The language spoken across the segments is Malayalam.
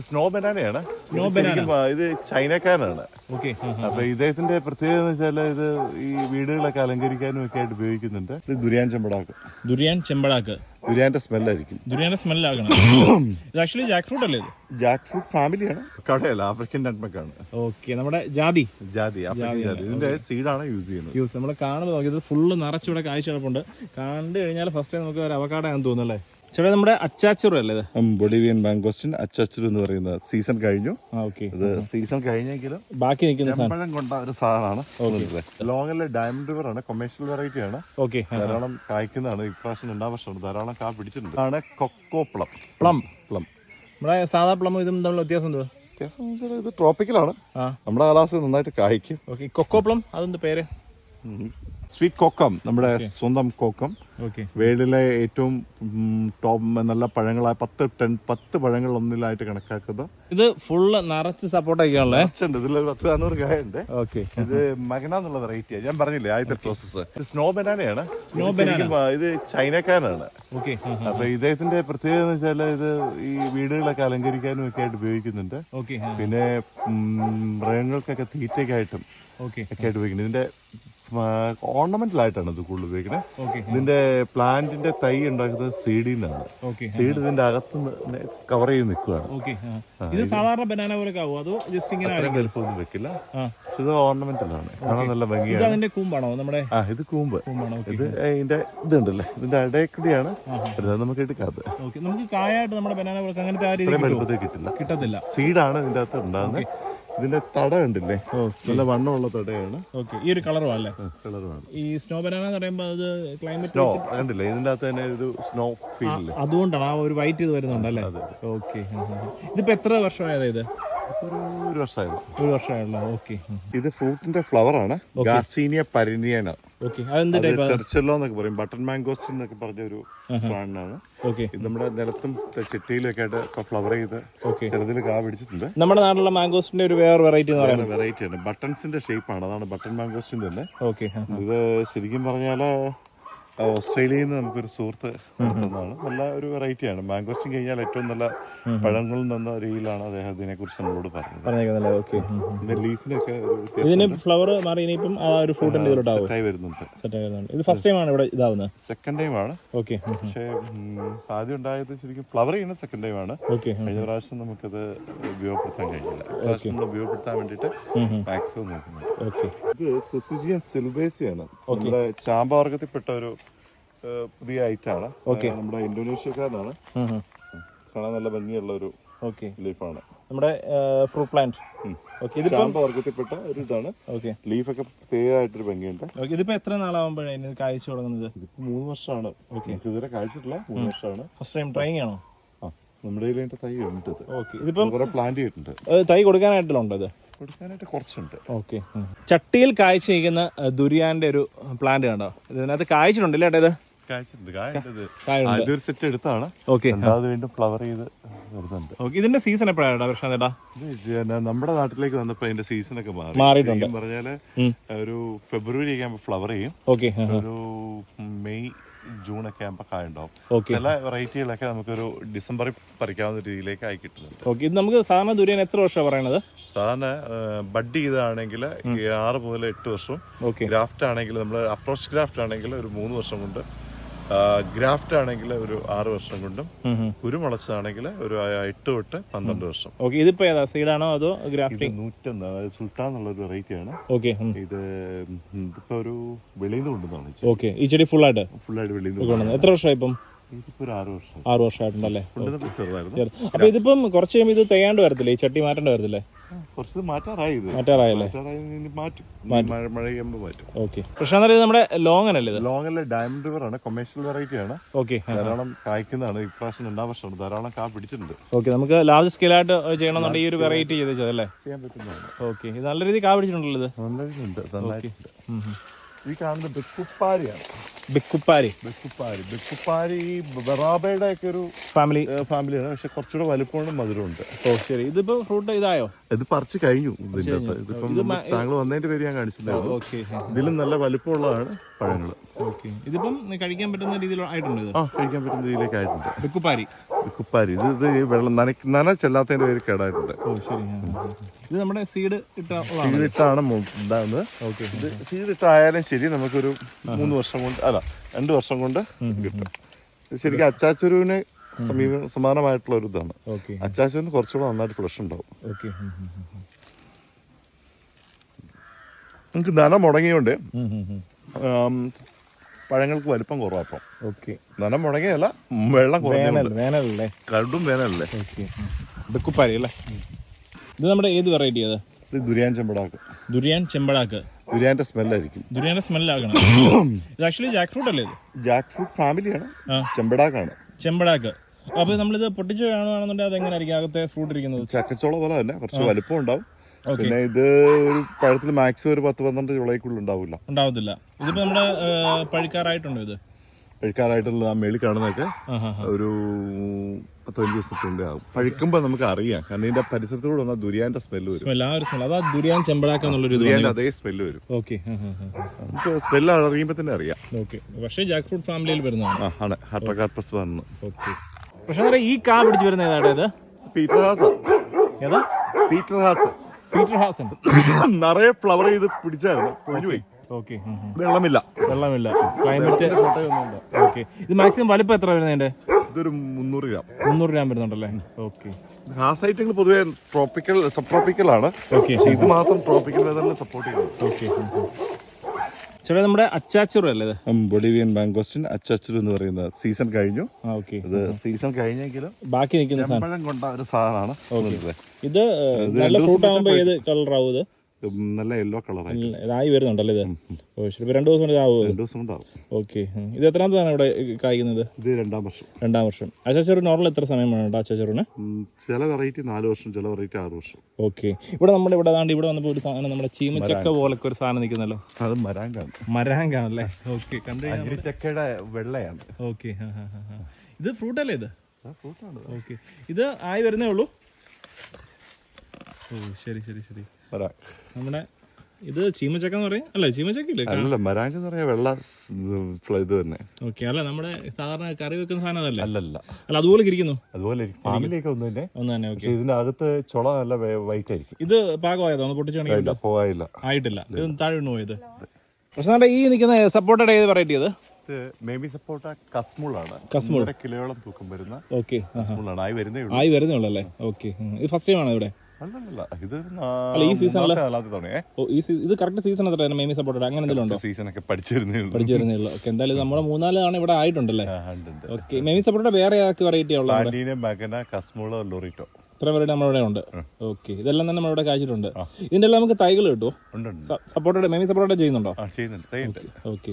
സ്നോ ബനാനയാണ്. Snow banana. ഇത് ചൈനക്കാരനാണ്. ഓക്കെ. അപ്പൊ ഇദ്ദേഹത്തിന്റെ പ്രത്യേകത എന്ന് വെച്ചാൽ ഇത് ഈ വീടുകളൊക്കെ അലങ്കരിക്കാനും ഒക്കെ ആയിട്ട് ഉപയോഗിക്കുന്നുണ്ട്. ഇത് ദുരിയാൻ ചെമ്പടാക്ക്. ദുരിയാൻ ചെമ്പടാക്ക്. ദുരിയാന്റെ സ്മെല്ലായിരിക്കും. ദുരിയാന്റെ സ്മെല്ലാകണം. ഇത് ആക്ച്വലി ജാക്ക് ഫ്രൂട്ട് അല്ലേ ഇത്? ജാക്ക് ഫ്രൂട്ട് ഫാമിലിയാണ് കടയല്ല ആഫ്രിക്കൻ ആണ് ഓക്കെ നമ്മുടെ ജാതി. ജാതി ആഫ്രിക്കൻ ജാതി ഇതിന്റെ സീഡാണ് യൂസ് ചെയ്യുന്നത്. യൂസ് നമ്മൾ കാണുമ്പോൾ നോക്കി ഇത് ഫുള്ള് നിറച്ചിവിടെ കാഴ്ച കിടപ്പുണ്ട് കണ്ടു കഴിഞ്ഞാൽ ഫസ്റ്റ് ടൈം നമുക്ക് ഒരു അവക്കാടാന്ന് തോന്നുന്നു അല്ലേ? ചേട്ടാ നമ്മുടെ അച്ചാച്ചൂർ അല്ലേ ബൊളിവിയൻ മാംഗോസ്റ്റിൻ അച്ചച്ചൂർ എന്ന് പറയുന്ന സീസൺ കഴിഞ്ഞു. ഇത് സീസൺ കഴിഞ്ഞെങ്കിലും ബാക്കി നിൽക്കുന്ന ചെമ്പഴം കൊണ്ട ഒരു സാധനമാണ്. ലോങ്ങിലെ ഡയമണ്ട് റിവർ ആണ് കൊമേഴ്ഷ്യൽ വെറൈറ്റി ആണ്. ഓക്കെ. ധാരാളം കായ്ക്കുന്നതാണ്. ഇപ്രാവശ്യം രണ്ടാം വർഷമാണ്. ധാരാളം കാ പിടിച്ചിട്ടുണ്ട്. ആണ് കൊക്കോപ്ലം പ്ലം. പ്ലം. നമ്മുടെ സാധാ പ്ലം ഇതും തമ്മിലുള്ള വ്യത്യാസം എന്തോ വ്യത്യാസം ഇത് ട്രോപ്പിക്കലാണ് നമ്മുടെ കാലാവസ്ഥ നന്നായിട്ട് കായ്ക്കും. Okay cocoa plum? അതെന്ത് പേര്? സ്വീറ്റ് കോക്കം നമ്മുടെ സ്വന്തം കോക്കം. ഓക്കെ വേൾഡിലെ ഏറ്റവും ടോപ്പ് നല്ല പഴങ്ങളായ പത്ത് ടെൻ പത്ത് പഴങ്ങൾ ഒന്നിലായിട്ട് കണക്കാക്കുന്നത്. ഇത് ഫുള്ള് നിറച്ച് സപ്പോർട്ട് ആക്കിയാണല്ലേ? ഇതിൽ പത്ത് നാനൂറ് കായുണ്ട്. ഇത് മകന എന്നുള്ള വെറൈറ്റിയാണ് ഞാൻ പറഞ്ഞില്ലേ ആദ്യത്തെ പ്രോസസ്സ് ഇത് സ്നോ ബനാനയാണ് സ്നോ ഇത് ചൈനക്കാരനാണ്. അപ്പൊ ഇദ്ദേഹത്തിന്റെ പ്രത്യേകത എന്ന് വെച്ചാൽ ഇത് ഈ വീടുകളൊക്കെ അലങ്കരിക്കാനും ഒക്കെ ആയിട്ട് ഉപയോഗിക്കുന്നുണ്ട്. ഓക്കെ പിന്നെ മൃഗങ്ങൾക്കൊക്കെ തീറ്റയ്ക്കായിട്ടും ഒക്കെ ആയിട്ട് ഉപയോഗിക്കുന്നുണ്ട്. ഇതിന്റെ ഓർണമെന്റൽ ആയിട്ടാണ് ഇത് കൂടുതൽ ഉപയോഗിക്കുന്നത് ഇതിന്റെ പ്ലാന്റിന്റെ തൈ ഉണ്ടാക്കുന്നത് സീഡിൽ നിന്നാണ് സീഡ് ഇതിന്റെ അകത്ത് കവർ ചെയ്ത് നിൽക്കുകയാണ് ഇത് സാധാരണ ബനാന പോലെ അതോ ജസ്റ്റ് ഇങ്ങനെ വലുപ്പമൊന്നും വെക്കില്ല. പക്ഷെ ഇത് ഓർണമെന്റലാണ് കാണാൻ നല്ല ഭംഗിയാണ്. അതിന്റെ കൂമ്പാണോ? നമ്മുടെ ആ ഇത് കൂമ്പ്. ഇത് ഇതിന്റെ ഇതുണ്ടല്ലേ? ഇതിന്റെ അടയക്കടിയാണ്. നമുക്ക് എടുക്കാത്തത്. നമുക്ക് കായായിട്ട് നമ്മുടെ ബനാന പോലെ അങ്ങനത്തെ വലുപ്പത്തിൽ കിട്ടില്ല. കിട്ടത്തില്ല. സീഡാണ് ഇതിന്റെ അകത്ത് ഉണ്ടാകുന്നത്. ഇതിന്റെ തട ഉണ്ടല്ലേ നല്ല വണ്ണമുള്ള തടയാണ്. ഓക്കെ ഈ ഒരു കളറും അല്ലേ? കളറുമാണ്. ഈ സ്നോ ബനാന എന്ന് പറയുമ്പോൾ അത് ക്ലൈമറ്റ് സ്നോ കണ്ടില്ലേ? ഇതിന്റെ അകത്ത് തന്നെ ഒരു സ്നോ ഫീൽ അതുകൊണ്ടാണ് ആ ഒരു വൈറ്റ് ഇത് വരുന്നുണ്ട് അല്ലേ? ഓക്കെ ഇതിപ്പോ എത്ര വർഷമായത് ഇത്? ഒരു വർഷമായത് ഒരു വർഷമായുള്ള ഓക്കെ. ഇത് ഫ്രൂട്ടിന്റെ ഫ്ലവർ ആണ്. ഗാർസീനിയ പരിനിയന. ചെർച്ചല്ലോ എന്നൊക്കെ പറയും. ബട്ടൺ മാംഗോസ് എന്നൊക്കെ പറഞ്ഞ ഒരു പ്ലാന്റാണ് ഇത് നമ്മുടെ നിലത്തും ചെട്ടിയിലൊക്കെ ആയിട്ട് ഇപ്പൊ ഫ്ലവർ ചെയ്ത് ചെറുതിൽ കാ പിടിച്ചിട്ടുണ്ട്. നമ്മുടെ നാട്ടിലുള്ള മാംഗോസിന്റെ ഒരു വേറെ വെറൈറ്റി എന്ന് പറയുന്നത്. വെറൈറ്റി ആണ്. ബട്ടൺസിന്റെ ഷേപ്പ് ആണ്. അതാണ് ബട്ടൺ മാംഗോസിന്റെ തന്നെ. ഓക്കെ ഇത് ശരിക്കും പറഞ്ഞാൽ ഓസ്ട്രേലിയയിൽ നിന്ന് നമുക്കൊരു സുഹൃത്ത് നടത്തുന്നതാണ്. നല്ല ഒരു വെറൈറ്റിയാണ് മാംഗോസ്റ്റിൻ കഴിഞ്ഞാൽ ഏറ്റവും നല്ല പഴങ്ങളിൽ നിന്ന രീതിയിലാണ് അദ്ദേഹം ഇതിനെ കുറിച്ച് നമ്മളോട് പറഞ്ഞത്. ലീഫിനൊക്കെ ഇതിന് ഫ്ലവർ മാറി ഇനിയിപ്പം ആ ഒരു ഫ്രൂട്ടിന്റെ ഇതിലോട്ടാവും സെറ്റായി വരുന്നുണ്ട്. ഇത് ഫസ്റ്റ് ടൈം ആണ് ഇവിടെ ഇതാവുന്നത്? സെക്കൻഡ് ടൈം ആണ്. ഓക്കെ പക്ഷേ ആദ്യം ഉണ്ടായത് ശരിക്കും ഫ്ലവർ ചെയ്യുന്ന സെക്കൻഡ് ടൈം ആണ്. കഴിഞ്ഞ പ്രാവശ്യം നമുക്കത് ഉപയോഗപ്പെടുത്താൻ കഴിഞ്ഞില്ല. പ്രാവശ്യം നമ്മൾ ഉപയോഗപ്പെടുത്താൻ വേണ്ടിയിട്ട് മാക്സിമം നോക്കുന്നുണ്ട്. ഇത് സിസിജിയൻ സിൽബേസിയാണ് നമ്മുടെ ചാമ്പവർഗത്തിൽപ്പെട്ട ഒരു പുതിയ ഐറ്റാണ് നമ്മുടെ ഇന്തോനേഷ്യക്കാരനാണ്. കാണാൻ നല്ല ഭംഗിയുള്ള ഒരു ഓക്കെ. ലീഫാണ്. നമ്മുടെ ഫ്രൂട്ട് പ്ലാന്റ് ഓക്കെ ഇത് ചാമ്പവർഗത്തിൽപ്പെട്ട ഒരു ഇതാണ്. ഓക്കെ. ലീഫൊക്കെ പ്രത്യേകമായിട്ടൊരു ഭംഗിയുണ്ട്. ഓക്കെ ഇതിപ്പോ എത്ര നാളാവുമ്പോഴാണ് ഇത് കാഴ്ച തുടങ്ങുന്നത്? ഇതിപ്പോ മൂന്ന് വർഷമാണ്. നമുക്ക് ഇതുവരെ കാഴ്ചിട്ടില്ല മൂന്ന് വർഷമാണ്. ഫസ്റ്റ് ടൈം ട്രൈ ആണോ? ആ നമ്മുടെ കയ്യിൽ തൈ ഉണ്ട് ഓക്കെ ഇതിപ്പം കുറെ പ്ലാന്റ് ചെയ്തിട്ടുണ്ട്. തൈ തൈ കൊടുക്കാനായിട്ടുണ്ടോ ഇത്? കൊടുക്കാനായിട്ട് കുറച്ചുണ്ട്. ഓക്കെ ചട്ടിയിൽ കാഴ്ച നിൽക്കുന്ന ദുരിയാന്റെ ഒരു പ്ലാന്റ് കണ്ടോ? ഇതിനകത്ത് കായ്ച്ചിട്ടുണ്ടല്ലേ ഏട്ടാ ഇത്? സെറ്റ് എടുത്താണ്. ഓക്കെ. വീണ്ടും ഫ്ലവർ ചെയ്ത് വരുന്നുണ്ട്. ഓക്കെ. ഇതിന്റെ സീസൺ എപ്പോഴാണ് നമ്മുടെ നാട്ടിലേക്ക് വന്നപ്പോ അതിന്റെ സീസൺ ഒക്കെ മാറി. മാറിയിട്ടുണ്ട്. പറഞ്ഞാൽ ഒരു ഫെബ്രുവരി ഒക്കെ ആകുമ്പോൾ ഫ്ലവർ ചെയ്യും. ഓക്കെ. ഒരു മെയ് ജൂൺ ഒക്കെ ആകുമ്പോൾ കായ ഉണ്ടാവും. ഓക്കെ. ചില വെറൈറ്റികളൊക്കെ നമുക്കൊരു ഡിസംബറിൽ പറിക്കാവുന്ന രീതിയിലേക്ക് ആയി കിട്ടുന്നുണ്ട്. ഓക്കെ. ഇത് നമുക്ക് സാധാരണ ദുരിയൻ എത്ര വർഷമാണ് പറയണത്? സാധാരണ ബഡ് ചെയ്താണെങ്കിൽ ആറ് മുതൽ എട്ട് വർഷം. ഗ്രാഫ്റ്റ് ആണെങ്കിൽ നമ്മൾ അപ്രോച്ച് ഗ്രാഫ്റ്റ് ആണെങ്കിൽ ഒരു മൂന്ന് വർഷം കൊണ്ട് ഗ്രാഫ്റ്റ് ആണെങ്കിൽ ഒരു ആറ് വർഷം കൊണ്ടും കുരുമുളച്ചാണെങ്കിൽ ഒരു എട്ട് തൊട്ട് പന്ത്രണ്ട് വർഷം. ഓക്കെ ഇതിപ്പോ ഏതാ? സീഡാണോ അതോ ഇത് ഗ്രാഫ്റ്റിംഗ് നൂറ്റൊന്ന് അതായത് സുൽത്താൻ എന്നുള്ള ഒരു വെറൈറ്റി ആണ്. ഓക്കെ ഇത് ഇതിപ്പോ ഒരു വെളിയിൽ നിന്ന് കൊണ്ടുവന്നാണ് ഓക്കെ ഈ ചെടി ഫുൾ ആയിട്ട് ഫുൾ ആയിട്ട് വെളിയിൽ നിന്ന് എത്ര വർഷമായി ഇപ്പം? ആറ് വർഷം. ആറ് വർഷമായിട്ടുണ്ടല്ലേ. അപ്പൊ ഇതിപ്പം കുറച്ച് കഴിയുമ്പോൾ ഇത് തേയാണ്ട് വരത്തില്ലേ? ഈ ചട്ടി മാറ്റേണ്ടി വരത്തില്ലേ? കുറച്ച് മാറ്റാറായി ഇത്. മാറ്റാറായല്ലേ? മാറ്റും. മഴ ചെയ്യുമ്പോൾ മാറ്റും. ഓക്കെ. പ്രശ്നം നമ്മുടെ ലോങ്ങൻ അല്ലേ ഇത്? ലോങ്ങിലെ ഡയമണ്ട് റിവർ ആണ്. കൊമേഴ്ഷ്യൽ വെറൈറ്റി ആണ്. ഓക്കെ ധാരാളം കായ്ക്കുന്നതാണ്. ഇപ്രാവശ്യം രണ്ടാം വർഷമാണ്. ധാരാളം കാ പിടിച്ചിട്ടുണ്ട്. ഓക്കെ നമുക്ക് ലാർജ് സ്കെയിലായിട്ട് ചെയ്യണമെന്നുണ്ടെങ്കിൽ ഈ ഒരു വെറൈറ്റി ചെയ്ത് ചെയ്തല്ലേ ചെയ്യാൻ പറ്റുന്നതാണ്. ഓക്കെ നല്ല രീതിയിൽ കാ പിടിച്ചിട്ടുണ്ടല്ലോ ഇത്? നന്നായിട്ടുണ്ട്. നന്നായിട്ടുണ്ട്. ഈ കാണുന്നത് ബെക്കുപ്പാരിയാണ്. ബെക്കുപ്പാരി. ബെക്കുപ്പാരി. ബെക്കുപ്പാരി ഈ ബറാബയുടെ ഒക്കെ ഒരു ഫാമിലി ഫാമിലിയാണ് പക്ഷെ കുറച്ചുകൂടെ വലുപ്പമുണ്ട് മധുരമുണ്ട്. ഓ ശരി. ഇതിപ്പോ ഫ്രൂട്ട് ഇതായോ? ഇത് പറിച്ച് കഴിഞ്ഞു. ഇതിന്റെ അകത്ത് ഇതിപ്പം താങ്കൾ വന്നതിന്റെ പേര് ഞാൻ കാണിച്ചിട്ടുണ്ടായിരുന്നു ഓക്കെ. ഇതിലും നല്ല വലുപ്പമുള്ളതാണ് പഴങ്ങൾ. ഓക്കെ. ഇതിപ്പം കഴിക്കാൻ പറ്റുന്ന രീതിയിൽ ആയിട്ടുണ്ട് ഇത്? ആ കഴിക്കാൻ പറ്റുന്ന രീതിയിലേക്ക് ആയിട്ടുണ്ട്. വെക്കുപ്പാരി ഇത് കുപ്പാരി ഇത് ഇത് ഈ വെള്ളം നനയ്ക്ക് നന ചെല്ലാത്തതിന്റെ പേര് കേടായിട്ടുണ്ട്. ഓ ശരി. ആ, ആ, ആ. ഇത് നമ്മുടെ സീഡ് ഇട്ട ഉള്ളതാണ്? സീഡിട്ടാണ് ഉണ്ടാകുന്നത് ഓക്കെ. ഇത് സീഡിട്ടായാലും ശരി നമുക്കൊരു മൂന്ന് വർഷം കൊണ്ട് അല്ല രണ്ട് വർഷം കൊണ്ട് കിട്ടും. ഇത് ശരിക്കും അച്ചാച്ചുരുവിന് സമീപ സമാനമായിട്ടുള്ള ഒരു ഇതാണ്. അച്ചാശന് കുറച്ചുകൂടെ നന്നായിട്ട് ഫ്ലഷ് ഉണ്ടാവും. നമുക്ക് നന മുടങ്ങിയോണ്ട് പഴങ്ങൾക്ക് വലിപ്പം കുറവാപ്പം ഓക്കെ നന മുടങ്ങിയല്ല വെള്ളം കുറവല്ലേ വേനലല്ലേ? കടും വേനലല്ലേ. ഓക്കെ അല്ലേ? ഇത് നമ്മുടെ ഏത് വെറൈറ്റി അത്? ഇത് ദുരിയാൻ ചെമ്പടാക്ക്. ദുരിയാൻ ചെമ്പടാക്ക്. ദുരിയാന്റെ സ്മെല്ലായിരിക്കും ദുരിയാന്റെ സ്മെല്ലാകണം ഇത് ആക്ച്വലി ജാക്ക് ഫ്രൂട്ട് അല്ലേ ഇത്? ജാക്ക് ഫ്രൂട്ട് ഫാമിലിയാണ് ചെമ്പടാക്കാണ്. ചെമ്പടാക്ക്. അപ്പൊ നമ്മളിത് പൊട്ടിച്ച് കാണുകയാണെന്നുണ്ടെങ്കിൽ അത് എങ്ങനെയായിരിക്കും അകത്തെ ഫ്രൂട്ട് ഇരിക്കുന്നത്? ചക്കച്ചോള പോലെ തന്നെ കുറച്ച് വലുപ്പം ഉണ്ടാവും. പിന്നെ ഇത് ഒരു പഴത്തിൽ മാക്സിമം ഒരു പത്ത് പന്ത്രണ്ട് ചുളയ്ക്കുള്ളിൽ ഉണ്ടാവില്ല. ഉണ്ടാവത്തില്ല. ഇതിപ്പോ നമ്മുടെ പഴുക്കാറായിട്ടുണ്ടോ ഇത്? പഴുക്കാറായിട്ടുള്ള ആ മേളിൽ കാണുന്നൊക്കെ ഒരു പത്ത് പതിനഞ്ച് ദിവസത്തിന്റെ ആവും. പഴുക്കുമ്പോൾ നമുക്ക് അറിയാം. കാരണം ഇതിന്റെ പരിസരത്തോട് വന്ന ദുരിയാന്റെ സ്മെല്ല് വരും. സ്മെൽ ആ ഒരു സ്മെൽ അതാ ദുരിയാൻ ചെമ്പടാക്ക എന്നുള്ളൊരു ദുരിയാന്റെ അതേ സ്മെല്ല് വരും. ഓക്കെ നമുക്ക് സ്മെല്ല് അറിയുമ്പോൾ തന്നെ അറിയാം. ഓക്കെ പക്ഷേ ജാക്ക് ഫ്രൂട്ട് ഫാമിലിയിൽ വരുന്നതാണ്. ആണ്. ഹർട്ടകാർപ്പസ് വന്ന് ഓക്കെ പക്ഷെ ഈ കാ പിടിച്ച് വരുന്ന ഏതാ ഇത്? പീറ്റർ ഹാസ് ഏതാ? പീറ്റർ ഹാസ് പീറ്റർ ഹാസൻ നിറയെ ഫ്ലവർ ചെയ്ത് പിടിച്ചായിരുന്നു. പൊഴിഞ്ഞു പോയി. ഓക്കെ വെള്ളമില്ല. വെള്ളമില്ല. ക്ലൈമറ്റ് ഓക്കെ ഇത് മാക്സിമം വലിപ്പം എത്ര വരുന്നതിന്റെ? ഇതൊരു മുന്നൂറ് ഗ്രാം. മുന്നൂറ് ഗ്രാം വരുന്നുണ്ടല്ലേ? ഓക്കെ. ഹാസ് ഐറ്റങ്ങൾ പൊതുവെ ട്രോപ്പിക്കൽ സബ് ട്രോപ്പിക്കൽ ആണ് ഓക്കെ. പക്ഷേ ഇത് മാത്രം ട്രോപ്പിക്കൽ വെതറിനെ സപ്പോർട്ട് ചെയ്യുന്നു. ഓക്കെ ചേട്ടാ നമ്മുടെ അച്ചാച്ചുറ അല്ലേ ഇത്? ബൊളീവിയൻ മാംഗോസ്റ്റിൻ അച്ചച്ചു എന്ന് പറയുന്നത് സീസൺ കഴിഞ്ഞു. ഓക്കെ. ഇത് സീസൺ കഴിഞ്ഞെങ്കിലും ബാക്കി നിൽക്കുന്ന സാധനം. കൊണ്ട ഒരു സാധനമാണ് ഇത്. ഇത് നല്ല ഫ്രൂട്ട് ആകുമ്പോൾ ഏത് കളറാവും ഇത്? നല്ല യെല്ലോ കളറായി ഇതായി വരുന്നുണ്ടല്ലേ ഇത്? ഓ ശരി ഇപ്പൊ രണ്ടു ദിവസം കൊണ്ട് ഇതാവും രണ്ടു ദിവസം ഉണ്ടാവും ഓക്കെ. ഇത് എത്രാമത്താണ് ഇവിടെ കായ്ക്കുന്നത്? ഇത് രണ്ടാം വർഷം. രണ്ടാം വർഷം. അച്ചാച്ചെറു നോർമൽ എത്ര സമയം വേണം അച്ചാച്ചെറുന് ചില വെറൈറ്റി നാല് വർഷം ചില വെറൈറ്റി ആറ് വർഷം. ഓക്കെ. ഇവിടെ നമ്മുടെ ഇവിടെ ദാണ്ട് ഇവിടെ വന്നപ്പോൾ ഒരു സാധനം നമ്മുടെ ചീമച്ചക്ക പോലൊക്കെ ഒരു സാധനം നിൽക്കുന്നല്ലോ? അത് മരാങ്കാണ്. മരാങ്കാണല്ലേ? ഓക്കെ കണ്ടു കഴിഞ്ഞാൽ ചക്കയുടെ വെള്ളയാണ്. ഓക്കെ ഇത് ഫ്രൂട്ട് അല്ലേ ഇത് ഫ്രൂട്ടാണ്. ഓക്കെ. ഇത് ആയി വരുന്നേ ഉള്ളൂ? ഓ ശരി ശരി ശരി. മരാങ് നമ്മുടെ ഇത് ചീമച്ചക്ക എന്ന് പറയും? അല്ലേ ചീമച്ചക്ക ഇല്ലേ അല്ല മരാങ്ക് എന്ന് പറയാ വെള്ള സ് ഇത് തന്നെ. ഓക്കെ അല്ല നമ്മുടെ സാധാരണ കറി വെക്കുന്ന സാധനം അല്ല അല്ലല്ല. അല്ല അതുപോലെ ഇരിക്കുന്നു. അതുപോലെ ഫാമിലിയൊക്കെ ഒന്നും തന്നെ. ഒന്ന് തന്നെ ഓക്കെ. ഇതിന്റെ അകത്ത് ചുള നല്ല വൈറ്റ് ആയിരിക്കും ഇത് പാകമായതോ? ഒന്ന് പൊട്ടിച്ചാണെങ്കിൽ പോയില്ല ആയിട്ടില്ല. ഇത് താഴെ വീണ് പോയത് പക്ഷെ ഈ നിൽക്കുന്ന സപ്പോർട്ടഡ് ഏത് വെറൈറ്റി അത് മേബി സപ്പോർട്ട കസ്മുളാണ്. കസ്മുൾ. കിലോയോളം തൂക്കം വരുന്ന ഓക്കെ ആയി വരുന്നേ ഉള്ളൂ. ആയി വരുന്നേ ഉള്ളൂ അല്ലേ? ഓക്കെ ഇത് ഫസ്റ്റ് ടൈം ആണോ ഇവിടെ? അല്ല, ഈ ഈ ഇത് കറക്റ്റ് സീസൺ എത്രയാണ് മേമി സപ്പോർട്ട് അങ്ങനെ എന്തെങ്കിലും ഉണ്ടോ? സീസൺ ഒക്കെ പഠിച്ചു വരുന്നേ ഉള്ളൂ. പഠിച്ചു വരുന്നേ ഉള്ളൂ. ഓക്കെ എന്തായാലും നമ്മുടെ മൂന്നാൽ തവണ ഇവിടെ ആയിട്ടുണ്ടല്ലേ. ഓക്കെ മേമി സപ്പോർട്ടിന്റെ വേറെ ഏതൊക്കെ വെറൈറ്റി ഉള്ളത് കസ്മുള ലോറിറ്റോ ഇത്ര നമ്മളിവിടെ ഉണ്ട്. ഓക്കെ ഇതെല്ലാം തന്നെ നമ്മളിവിടെ കാഴ്ചിട്ടുണ്ട് ഇതിന്റെ എല്ലാം നമുക്ക് തൈകൾ കിട്ടുമോ സപ്പോർട്ടഡ് മേമി സപ്പോർട്ടഡ് ചെയ്യുന്നുണ്ടോ? Okay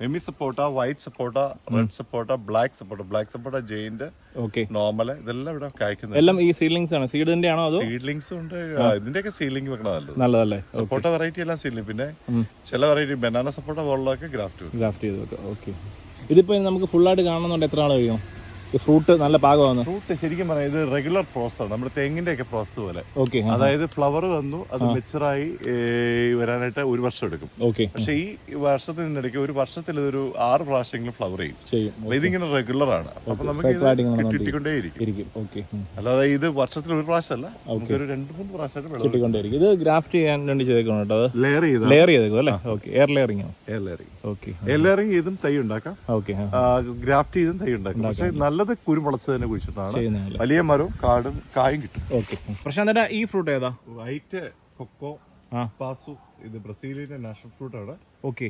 mamey sapota white sapota red sapota black sapota black sapota giant okay normal ഇതെല്ലാം ഇവിടെ കായ്ക്കുന്നത്. എല്ലാം ഈ സീഡ്ലിങ്സ് ആണ്. സീഡിന്റെ ആണോ അതോ? സീഡ്ലിങ്സ് ഉണ്ട്. ഇതിന്റെയൊക്കെ സീലിംഗ് വെക്കണം നല്ലത്. നല്ലതല്ലേ? സപ്പോർട്ട വെറൈറ്റി എല്ലാം സീലിംഗ് പിന്നെ ചില വെറൈറ്റി ബനാന സപ്പോർട്ട പോലുള്ളതൊക്കെ ഗ്രാഫ്റ്റ് ഗ്രാഫ്റ്റ് ചെയ്ത് വെക്കാം. ഓക്കെ ഇതിപ്പോ നമുക്ക് ഫുള്ളായിട്ട് കാണണമെന്നുണ്ട് എത്ര ആൾ കഴിയണം ഈ ഫ്രൂട്ട് നല്ല പാകമാണ്. ഫ്രൂട്ട് ശരിക്കും പറഞ്ഞാൽ ഇത് റെഗുലർ പ്രോസസ് ആണ്. നമ്മുടെ തെങ്ങിന്റെ ഒക്കെ പ്രോസസ് പോലെ ഓക്കെ അതായത് ഫ്ലവർ വന്നു അത് മെച്ചറായി വരാനായിട്ട് ഒരു വർഷം എടുക്കും. ഓക്കെ പക്ഷെ ഈ വർഷത്തിനിടയ്ക്ക് ഒരു വർഷത്തിൽ ഇതൊരു ആറ് പ്രാവശ്യമെങ്കിലും ഫ്ലവർ ചെയ്യും. ചെയ്യും. ഇതിങ്ങനെ റെഗുലർ ആണ്. അപ്പൊ നമുക്ക് കിട്ടിക്കൊണ്ടേയിരിക്കും ഇരിക്കും. ഓക്കെ അല്ലാതെ ഇത് വർഷത്തിൽ ഒരു പ്രാവശ്യമല്ല ഒരു രണ്ട് മൂന്ന് പ്രാവശ്യമായിട്ട് കിട്ടിക്കൊണ്ടേയിരിക്കും ഇത് ഗ്രാഫ്റ്റ് ചെയ്യാൻ വേണ്ടി ചെയ്തേക്കണം കേട്ടോ ലെയർ ചെയ്ത്. ലെയർ ചെയ്തേക്കും അല്ലേ? Okay air layering air layering okay air layering ചെയ്തും തൈ ഉണ്ടാക്കാം. ഓക്കെ ഗ്രാഫ്റ്റ് ചെയ്തും തൈ ഉണ്ടാക്കാം. പക്ഷെ നല്ലത് കുരുമുളച്ച് തന്നെ കുഴിച്ചിട്ടാണ്. വലിയ മരവും കാടും കായും കിട്ടും. ഓക്കെ. പ്രശാന്തേട്ടാ ഈ ഫ്രൂട്ട് ഏതാ? White cocoa. പാസു ഇത് ബ്രസീലിന്റെ നാഷണൽ ഫ്രൂട്ട് ആണ്. ഓക്കെ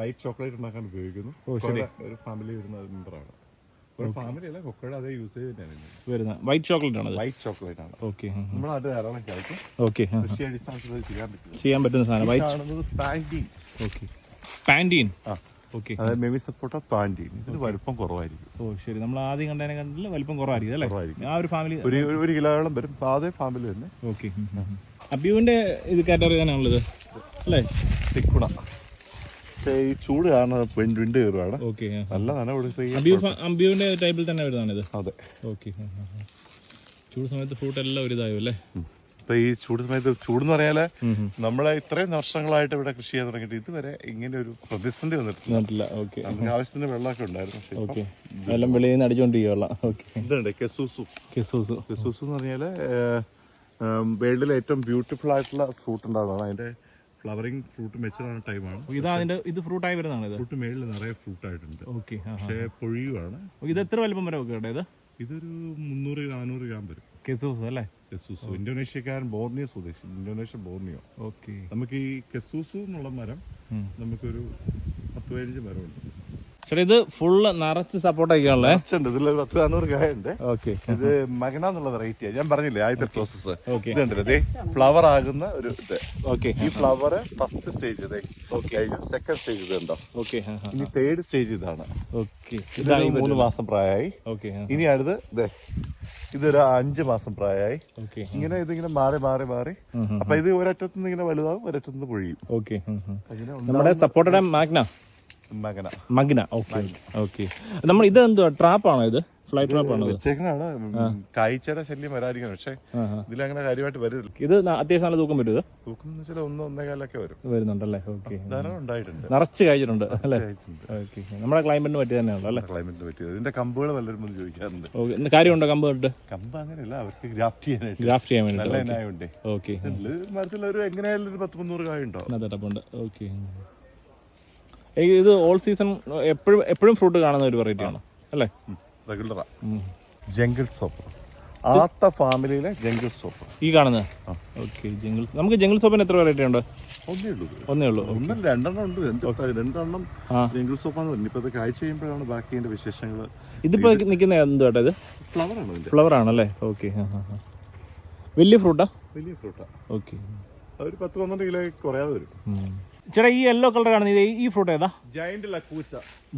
വൈറ്റ് ചോക്ലേറ്റ് ഉണ്ടാക്കാൻ ഉപയോഗിക്കുന്നു. ഒരു ഫാമിലി വരുന്ന മെമ്പറാണ് ഒരു ഫാമിലി അല്ല കൊക്കോയുടെ അതേ യൂസ് ചെയ്തിട്ടാണ് വരുന്നത് വൈറ്റ് ചോക്ലേറ്റ് ആണ് വൈറ്റ് ചോക്ലേറ്റ് ആണ്. ഓക്കെ നമ്മൾ അത് ധാരാളം കഴിക്കും. ഓക്കെ കൃഷി അടിസ്ഥാനത്തിൽ ചെയ്യാൻ പറ്റില്ല ചെയ്യാൻ പറ്റുന്ന സാധനം. വൈറ്റ് പാന്റീൻ. ഓക്കെ. പാന്റീൻ? ആ. ഓക്കെ അതായത് മെമി സപ്പോർട്ട പാന്റീൻ ഇതിന് വലുപ്പം കുറവായിരിക്കും. ഓ ശരി. നമ്മൾ ആദ്യം കണ്ടതിനെ കണ്ടില്ല വലിപ്പം കുറവായിരിക്കും അല്ലേ? കുറവായിരിക്കും. ആ ഒരു ഫാമിലി ഒരു ഒരു- കിലോയോളം വരും. അതേ ഫാമിലി തന്നെ. ഓക്കെ അബ്യുവിന്റെ ഇത് കാറ്റഗറി തന്നെയാണുള്ളത് അല്ലേ? തിക്കുണ ഈ ചൂട് കാരണം വിണ്ട് കയറുവാണ്. ഓക്കെ നല്ല നന അബ്യുവിന്റെ ടൈപ്പിൽ തന്നെ വരുന്നതാണിത്. അതെ. ഓക്കെ ചൂട് സമയത്ത് ഫ്രൂട്ട് എല്ലാം ഒരു ഇതായോ അല്ലേ ഇപ്പൊ ഈ ചൂട് സമയത്ത് ചൂട് എന്ന് പറഞ്ഞാൽ നമ്മളെ ഇത്രയും വർഷങ്ങളായിട്ട് ഇവിടെ കൃഷി ചെയ്യാൻ തുടങ്ങിയിട്ട് ഇതുവരെ ഇങ്ങനെ ഒരു പ്രതിസന്ധി വന്നിട്ടില്ല. നാട്ടില്ല നമുക്ക് ആവശ്യത്തിന് വെള്ളമൊക്കെ ഉണ്ടായിരുന്നു വെളിയിൽ നിന്ന് അടിച്ചോണ്ടിരിക്കുക ഇതുണ്ട് കെസൂസു. കിസൂസ്. കെസൂസ് എന്ന് പറഞ്ഞാൽ വേൾഡിലെ ഏറ്റവും ബ്യൂട്ടിഫുൾ ആയിട്ടുള്ള ഫ്രൂട്ട് ഉണ്ടാകുന്നതാണ്. അതിന്റെ ഫ്ലവറിംഗ് ഫ്രൂട്ട് മെച്ചറാണ് ടൈമാണ്. ഇത് അതിന്റെ ഇത് ഫ്രൂട്ടായി വരുന്നതാണ് ഫ്രൂട്ട് മേളിൽ നിറയെ ഫ്രൂട്ട് ആയിട്ടുണ്ട് ഓക്കെ പക്ഷേ പൊഴിയുവാണ്. ഇത് എത്ര വലുപ്പം വരെ ഒക്കെ ഇതൊരു മുന്നൂറ് നാനൂറ് ഗ്രാം വരും. കെസൂസ് അല്ലേ? കെസൂസു. ഇന്തോനേഷ്യക്കാരൻ ബോർണിയോ സ്വദേശി. Indonesia Borneo. ഓക്കെ. നമുക്ക് ഈ കെസൂസു എന്നുള്ള മരം നമുക്കൊരു പത്ത് പതിനഞ്ച് മരമുണ്ട്. ചേട്ടാ ഇത് ഫുള്ള് നിറച്ച് സപ്പോർട്ട് ആയിക്കാണല്ലേ ഇതിൽ പത്ത് നാനൂറ് കായുണ്ട്. ഓക്കെ. ഇത് മകന എന്നുള്ള വെറൈറ്റിയാണ് ഞാൻ പറഞ്ഞില്ലേ ആദ്യത്തെ പ്രോസസ്. ഇതുണ്ടല്ലോ ഫ്ലവർ ആകുന്ന ഒരു ഇത്. ഓക്കെ. ഈ ഫ്ലവർ ഫസ്റ്റ് സ്റ്റേജ് ഇതേ സെക്കൻഡ് സ്റ്റേജ് ഇത് ഉണ്ടോ ഓക്കെ ഇനി തേർഡ് സ്റ്റേജ് ഇതാണ്. ഓക്കെ. ഇതൊരു മൂന്ന് മാസം പ്രായമായി. ഓക്കെ ഇനി അടുത്ത് ഇതേ ഇതൊരു അഞ്ച് മാസം പ്രായമായി. ഇങ്ങനെ ഇതിങ്ങനെ മാറി മാറി മാറി. അപ്പൊ ഇത് ഒരറ്റത്തുനിന്ന് ഇങ്ങനെ വലുതാവും ഒരറ്റത്തുനിന്ന് പൊഴിയും. ഓക്കെ നമ്മുടെ sapote magna magna. Okay okay നമ്മൾ ഇത് എന്തുവാ? ട്രാപ്പാണോ ഇത്? ഫ്ലൈ ട്രാപ്പാണോ ആണോ ഇത് വെച്ചേക്കണാണ് കായ്ച്ചയുടെ ശല്യം വരാതിരിക്കണം പക്ഷേ. ഇതിലങ്ങനെ കാര്യമായിട്ട് വരില്ല ഇത് അത്യാവശ്യം നല്ല തൂക്കം വരും ഇത്? തൂക്കം ഒന്ന് ഒന്നേകാലൊക്കെ വരും. വരുന്നുണ്ടല്ലേ? ഓക്കെ. ഉണ്ടായിട്ടുണ്ട്. നിറച്ച് കഴിച്ചിട്ടുണ്ട് അല്ലേ. ഓക്കെ. നമ്മുടെ ക്ലൈമറ്റിന് പറ്റി തന്നെയാണല്ലോ അല്ലേ? ക്ലൈമറ്റിന് പറ്റിയത്. ഇതിന്റെ കമ്പുകൾ പലരും വന്ന് ചോദിക്കാറുണ്ട്. ഓക്കെ. കാര്യമുണ്ടോ കമ്പ് കണ്ടിട്ട് കമ്പ് അങ്ങനെയല്ല അവർക്ക് ഗ്രാഫ്റ്റ് ചെയ്യാനായിട്ട്. ഗ്രാഫ്റ്റ് ചെയ്യാൻ നല്ല ഓക്കെ. മരത്തിൽ ഒരു എങ്ങനെയായാലും ഒരു പത്ത് മുന്നൂറ് കായുണ്ടോ തട്ടപ്പുണ്ട് ഓക്കെ. ഇത് ഓൾ സീസൺ എപ്പോഴും എപ്പോഴും ഫ്രൂട്ട് കാണുന്ന ഒരു വെറൈറ്റി ആണ്. അല്ലേ? റെഗുലറാ ജംഗിൾ സോപ്പ് ആത്ത ഫാമിലിയിലെ ജംഗിൾ സോപ്പ് ഈ കാണുന്നത്? ഓക്കെ ജംഗിൾ നമുക്ക് ജംഗിൾ സോപ്പിന് എത്ര വെറൈറ്റി ഉണ്ട്? ഒന്നേ ഉള്ളൂ. ഒന്നേ ഉള്ളൂ. ഒന്നും രണ്ടെണ്ണം ഉണ്ട്. രണ്ടെണ്ണം. ജംഗിൾ സോപ്പാണ് പറഞ്ഞു ഇപ്പോൾ കാഴ്ച ചെയ്യുമ്പോഴാണ് ബാക്കി അതിന്റെ വിശേഷങ്ങൾ ഇതിപ്പോ നിൽക്കുന്ന എന്ത് കേട്ടോ ഇത്? ഫ്ലവർ ആണ് ഫ്ലവർ ആണല്ലേ? ഓക്കെ വലിയ ഫ്രൂട്ടാ വലിയ ഫ്രൂട്ടാ ഓക്കെ ഒരു പത്ത് പന്ത്രണ്ട് കിലോ കുറയാതെ വരും. ചേട്ടാ ഈ യെല്ലോ കളർ കാണുന്നത് ഈ ഫ്രൂട്ട് ഏതാ? ജയന്റ് ലക്കൂച്ച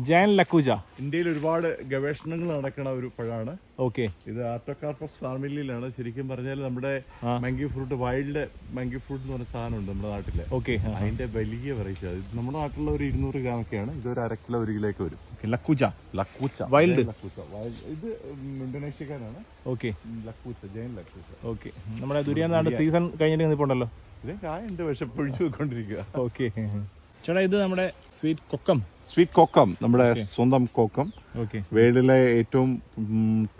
ജയന്റ് ലക്കൂച്ച ഇന്ത്യയിൽ ഒരുപാട് ഗവേഷണങ്ങൾ നടക്കുന്ന ഒരു പഴമാണ്. ഓക്കെ ഇത് ആർട്ടോകാർപ്പസ് ഫാമിലിയിലാണ് ശരിക്കും പറഞ്ഞാൽ നമ്മുടെ മാംഗി monkey fruit wild monkey fruit എന്ന് പറഞ്ഞ സാധനമുണ്ട് നമ്മുടെ നാട്ടിലെ. ഓക്കെ അതിന്റെ വലിയ വെറൈറ്റി അത് നമ്മുടെ നാട്ടിലുള്ള ഒരു ഇരുന്നൂറ് ഗ്രാം ഒക്കെയാണ് ഇത് ഒരു അര കിലോ ഒരു കിലോയ്ക്ക് വരും. ലക്കൂച്ച ലക്കൂച്ച വൈൽഡ് ലക്കൂച്ച ഇത് ഇന്തോനേഷ്യക്കാരാണ്. ഓക്കെ ലക്കൂച്ച ജയൻ ലക്കൂച്ച ഓക്കെ നമ്മുടെ ദുരിയാനാട് സീസൺ കഴിഞ്ഞിട്ട് നിൽപ്പുണ്ടല്ലോ. പക്ഷെ ഓക്കെ ചേട്ടാ ഇത് നമ്മുടെ സ്വീറ്റ് കൊക്കം. സ്വീറ്റ് കൊക്കം നമ്മുടെ സ്വന്തം കൊക്കം. വേൾഡിലെ ഏറ്റവും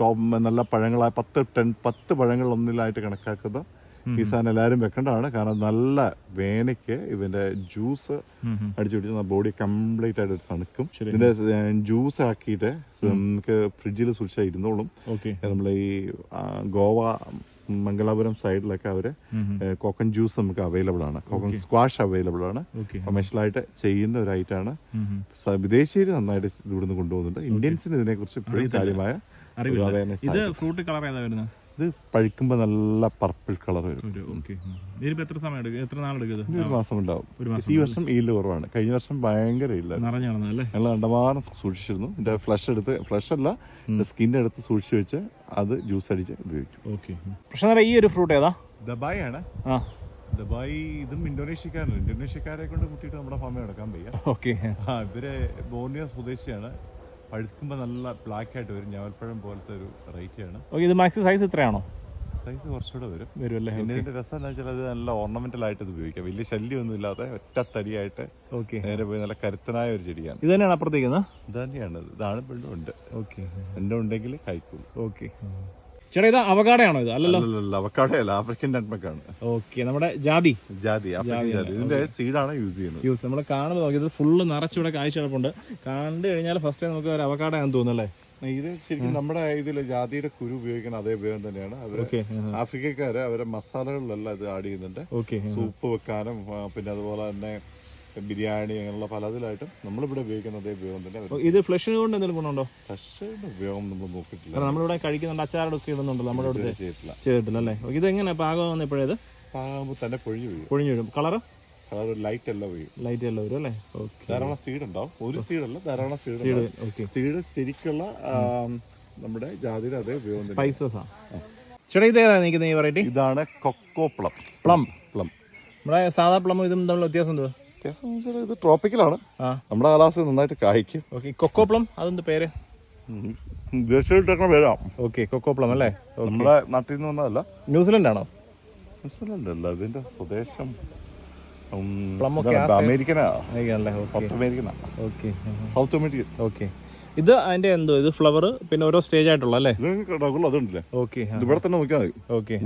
ടോപ്പ് നല്ല പഴങ്ങളായ പത്ത് ടെൻ പത്ത് പഴങ്ങൾ ഒന്നിലായിട്ട് കണക്കാക്കുന്ന ഈ സാധനം എല്ലാവരും വെക്കേണ്ടതാണ്. കാരണം നല്ല വേനയ്ക്ക് ഇതിന്റെ ജ്യൂസ് അടിച്ചു പിടിച്ച് ബോഡി കംപ്ലീറ്റ് ആയിട്ട് തണുക്കും. ഇതിന്റെ ജ്യൂസ് ആക്കിയിട്ട് നമുക്ക് ഫ്രിഡ്ജിൽ സൂക്ഷിച്ചാൽ ഇരുന്നോളും. നമ്മൾ ഈ ഗോവ മംഗലാപുരം സൈഡിലൊക്കെ അവർ കോക്കൺ ജ്യൂസ് നമുക്ക് അവൈലബിൾ ആണ്. കോക്കൺ സ്ക്വാഷ് അവൈലബിൾ ആണ്. കൊമേഴ്ഷ്യൽ ആയിട്ട് ചെയ്യുന്ന ഒരു ഐറ്റാണ് വിദേശീയർ നന്നായിട്ട് ഇവിടുന്ന് കൊണ്ടുപോകുന്നുണ്ട്. ഇന്ത്യൻസിന് ഇതിനെക്കുറിച്ച് ഇപ്പോഴും കാര്യമായ ഇത്. ഫ്രൂട്ട് കളർ ഏതാ വരുന്നത്? ഇത് പഴുക്കുമ്പോൾ നല്ല പർപ്പിൾ കളർ വരും. ഒരു ഓക്കെ എത്ര സമയം എടുക്കും? എത്ര നാളെടുക്കും ഒരു മാസം ഉണ്ടാവും. ഒരു ഈ വർഷം ഈൽ കുറവാണ്. കഴിഞ്ഞ വർഷം ഭയങ്കര ഇല്ല ഞങ്ങൾ കണ്ടമാനം സൂക്ഷിച്ചിരുന്നു. ഇതിന്റെ ഫ്ലഷ് എടുത്ത് ഫ്ലഷ് അല്ല സ്കിന്നിന്റെ അടുത്ത് സൂക്ഷിച്ച് വെച്ച് അത് ജ്യൂസ് അടിച്ച് ഉപയോഗിക്കും. ഓക്കെ പക്ഷെ ഈ ഒരു ഫ്രൂട്ട് ഏതാ? ദബായ് ആണ്. ആ. ദബായ് ഇതും ഇന്തോനേഷ്യക്കാരാണ് ഇന്തോനേഷ്യക്കാരെ കൊണ്ട് കൂട്ടിയിട്ട് നമ്മുടെ ഫാമിൽ നടക്കാൻ വയ്യ. ഓക്കെ ഇവർ ബോർണിയ സ്വദേശിയാണ്. പഴുക്കുമ്പോൾ നല്ല ബ്ലാക്ക് ആയിട്ട് വരും. ഞാവൽപ്പഴം പോലത്തെ ഒരു റേറ്റ് ആണ്. ഓക്കെ ഇത് മാക്സിമം സൈസ് എത്രയാണോ സൈസ് കുറച്ചുകൂടെ വരും. വരുമല്ലേ പിന്നെ ഇതിന്റെ രസം എന്താ വെച്ചാൽ അത് നല്ല ഓർണമെന്റൽ ആയിട്ട് ഇത് ഉപയോഗിക്കാം. വലിയ ശല്യമൊന്നും ഇല്ലാതെ ഒറ്റ തടിയായിട്ട് ഓക്കെ നേരെ പോയി നല്ല കരുത്തനായ ഒരു ചെടിയാണ്. ഇത് തന്നെയാണ് അപ്പുറത്തേക്കുന്നത് ഇത് തന്നെയാണ്. ഇതാണ് ഉണ്ട്. ഓക്കെ എന്റെ ഉണ്ടെങ്കിൽ കഴിക്കും. ഓക്കെ ചേട്ടാ ഇത് അവകാടയാണോ ഇത്? അല്ലല്ലോ. അവകാടയല്ല ആഫ്രിക്കൻ ആണ് ഓക്കെ നമ്മുടെ ജാതി. ജാതി ആഫ്രിക്കൻ ജാതി ഇതിന്റെ സീഡാണ് യൂസ് ചെയ്യുന്നത്. യൂസ് നമ്മൾ കാണുമ്പോൾ നോക്കി ഇത് ഫുള്ള് നിറച്ചിവിടെ കാഴ്ച കിടപ്പുണ്ട്. കണ്ടു കഴിഞ്ഞാൽ ഫസ്റ്റ് ടൈം നമുക്ക് ഒരു അവകാടയാണെന്ന് തോന്നുന്നല്ലേ? ഇത് ശരിക്കും നമ്മുടെ ഇതിൽ ജാതിയുടെ കുരു ഉപയോഗിക്കുന്ന അതേ ഉപയോഗം തന്നെയാണ്. അവർ ഓക്കെ ആഫ്രിക്കക്കാര് അവരെ മസാലകളിലെല്ലാം ഇത് ആഡ് ചെയ്യുന്നുണ്ട്. സൂപ്പ് വെക്കാനും പിന്നെ അതുപോലെ തന്നെ ബിരിയാണി അങ്ങനെയുള്ള പലതിലായിട്ടും നമ്മളിവിടെ ഉപയോഗിക്കുന്ന അതേ ഉപയോഗം തന്നെ ഇത് ഫ്ലഷിന് കൊണ്ട് എന്തെങ്കിലും ഗുണമുണ്ടോ? ഫ്ലഷിന്റെ ഉപയോഗം നമ്മൾ നോക്കിയിട്ടില്ല. നമ്മളിവിടെ കഴിക്കുന്നുണ്ട് അച്ചാറൊക്കെ ഇടുന്നുണ്ടല്ലോ നമ്മുടെ ഇവിടെ ചെയ്തിട്ടില്ല. ചെയ്തിട്ടില്ല അല്ലേ? ഇത് എങ്ങനെ പാകം ഇപ്പോഴേത് പാകുമ്പോൾ തന്നെ പൊഴിഞ്ഞു വീഴും. പൊഴിഞ്ഞു വീഴും. കളറ് കളർ ലൈറ്റ് എല്ലാം വീഴും. ലൈറ്റ് എല്ലാം വരും അല്ലേ? ധാരാളം സീഡ് ഉണ്ടാവും. ഒരു സീഡല്ല ധാരാളം സീഡ് സീഡ് സീഡ് ശരിക്കുള്ള നമ്മുടെ ജാതിയുടെ അതേ ഉപയോഗം സ്പൈസസ് ചേട്ടാ ഇത് ഏതാ നിൽക്കുന്ന ഈ വെറൈറ്റി ഇതാണ് കൊക്കോ പ്ലം. പ്ലം പ്ലം നമ്മുടെ സാധാ പ്ലം ഇതും തമ്മിൽ വ്യത്യാസം എന്തുവാ? വ്യത്യാസം ഇത് ട്രോപ്പിക്കലാണ് നമ്മുടെ കാലാവസ്ഥ നന്നായിട്ട് കായ്ക്കും. ഓക്കെ കൊക്കോപ്ലം അതെന്ത് പേര്? ദേശീയമായിട്ടൊക്കെ വരാം. ഓക്കെ കൊക്കോ പ്ലം അല്ലേ നമ്മുടെ നാട്ടിൽ നിന്ന് വന്നതല്ല. ന്യൂസിലൻഡ് ആണോ മനസ്സിലല്ല ഇതിന്റെ സ്വദേശം. അമേരിക്കനാ. സൗത്ത് അമേരിക്കനാ ഓക്കെ സൗത്ത് അമേരിക്കൻ ഓക്കെ ഇത് അതിന്റെ എന്തോ ഇത് ഫ്ലവർ പിന്നെ ഓരോ സ്റ്റേജ് ആയിട്ടുള്ള അല്ലേ? അതുണ്ടല്ലേ? ഓക്കെ ഇവിടെ തന്നെ നോക്കിയാൽ മതി. ഓക്കെ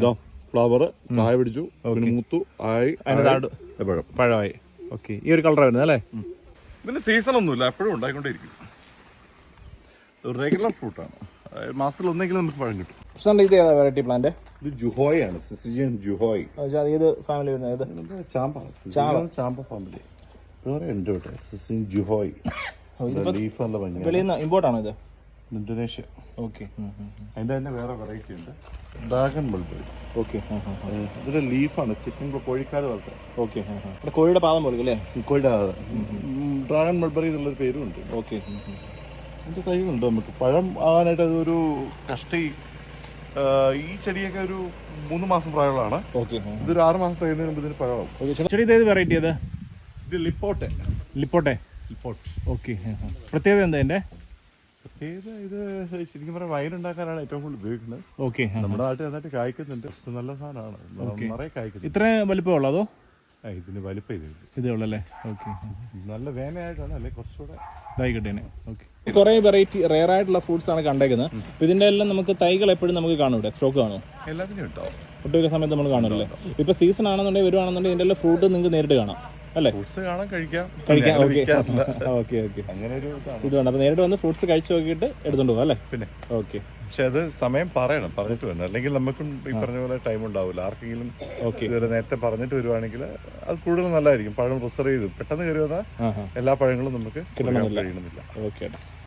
ഫ്ലവർ കായ പിടിച്ചു മൂത്തു ആയി പഴമായി. ഓക്കെ. ഈ ഒരു കളർ വരുന്നത് അല്ലേ? ഇതിന് സീസൺ ഒന്നുമില്ല എപ്പോഴും ഉണ്ടായിക്കൊണ്ടേയിരിക്കും. റെഗുലർ ഫ്രൂട്ടാണ് മാസത്തിൽ ഒന്നെങ്കിലും നമുക്ക് പഴം കിട്ടും. ഇത് ഏതാ വെറൈറ്റി പ്ലാന്റ് ഇത് ജുഹോയ് ആണ് സിസിജിയൻ ജുഹോയ്. ഏത് ഫാമിലി വരുന്നത്? ഏത്? ചാമ്പ. സിസിജിയൻ ചാമ്പ ഫാമിലി വേറെ ഉണ്ട് കേട്ടോ സിസിജിയൻ ജുഹോയ്. ലീഫ് നല്ല ഭംഗിയാണ് വെളിയിൽ നിന്ന് ഇമ്പോർട്ട് ഇത്? ഇന്തോനേഷ്യ. ഓക്കെ അതിന്റെ തന്നെ വേറെ വെറൈറ്റി ഉണ്ട്. ഡ്രാഗൺ മൾബറി ഓക്കെ ഇതിന്റെ ലീഫാണ് ചിക്കൻ കോഴിക്കാട് വളർത്തുക ഓക്കെ കോഴിയുടെ പാദം പോലെ അല്ലേ? കോഴിയുടെ ഡ്രാഗൺ ബൾബറി എന്നുള്ളൊരു പേരും ഉണ്ട് ഓക്കെ അതിന്റെ തൈകളുണ്ട് നമുക്ക്? പഴം ആകാനായിട്ട് അതൊരു കഷ്ടി ഈ ചെടിയൊക്കെ ഒരു മൂന്ന് മാസം പ്രായമുള്ളതാണ്. ഓക്കെ ഇതൊരു ആറ് മാസം കഴിയുന്നതിന് മുമ്പ് ഇതിന് പഴമാവും ഓക്കെ ചെടി ഏത് വെറൈറ്റി അത്? ഇത് ലിപ്പോട്ടെ ലിപ്പോട്ടെ ലിപ്പോട്ട് ഓക്കെ പ്രത്യേകത എന്താ എന്റെ ഏത് ഇത് ശരിക്കും പറഞ്ഞാൽ വൈൻ ഉണ്ടാക്കാനാണ് ഏറ്റവും കൂടുതൽ ഉപയോഗിക്കുന്നത്. ഓക്കെ നമ്മുടെ നാട്ടിൽ നന്നായിട്ട് കായ്ക്കുന്നുണ്ട്. നല്ല സാധനമാണ്. നിറയെ കായ്ക്കുന്നത് ഇത്ര വലിപ്പമുള്ളോ അതോ? ഇതിന് വലിപ്പം ഇത് ഇതേ ഉള്ളല്ലേ? ഓക്കെ നല്ല വേനയായിട്ടാണ് അല്ലെ? കുറച്ചുകൂടെ ഇതായിക്കട്ടെ ഓക്കെ കുറേ വെറൈറ്റി റെയർ ആയിട്ടുള്ള ഫ്രൂട്ട്സ് ആണ് കണ്ടേക്കുന്നത്. അപ്പോൾ ഇതിന്റെ എല്ലാം നമുക്ക് തൈകൾ എപ്പോഴും നമുക്ക് കാണും ഇവിടെ. സ്റ്റോക്ക് കാണും. എല്ലാത്തിനും ഉണ്ടാവും ഒട്ടുമിക്ക സമയത്ത് നമ്മൾ കാണുമല്ലേ ഇപ്പോൾ സീസൺ ആണെന്നുണ്ടെങ്കിൽ വരുവാണെന്നുണ്ടെങ്കിൽ ഇതിന്റെ എല്ലാം ഫ്രൂട്ട് നിങ്ങൾക്ക് നേരിട്ട് കാണാം. അല്ലേ? ഫ്രൂട്ട്സ് കാണാൻ കഴിക്കാം. കഴിക്കാം ഓക്കെ. അങ്ങനെ ഒരു ഇതാണ്. അപ്പോൾ നേരിട്ട് വന്ന് ഫ്രൂട്ട്സ് കഴിച്ചു നോക്കിയിട്ട് എടുത്തോണ്ട് പോകാം അല്ലേ? പിന്നെ. ഓക്കെ. പക്ഷെ അത് സമയം പറയണം. പറഞ്ഞിട്ട് വേണം അല്ലെങ്കിൽ നമുക്കും ഈ പറഞ്ഞ പോലെ ടൈം ഉണ്ടാവില്ല. ആർക്കെങ്കിലും ഓക്കെ. ഇതുവരെ നേരത്തെ പറഞ്ഞിട്ട് വരുവാണെങ്കിൽ അത് കൂടുതൽ നല്ലതായിരിക്കും. പഴം റിസർവ് ചെയ്തു. പെട്ടെന്ന് കയറി വന്നാൽ എല്ലാ പഴങ്ങളും നമുക്ക്. കഴിയണമെന്നില്ല. ഓക്കെ.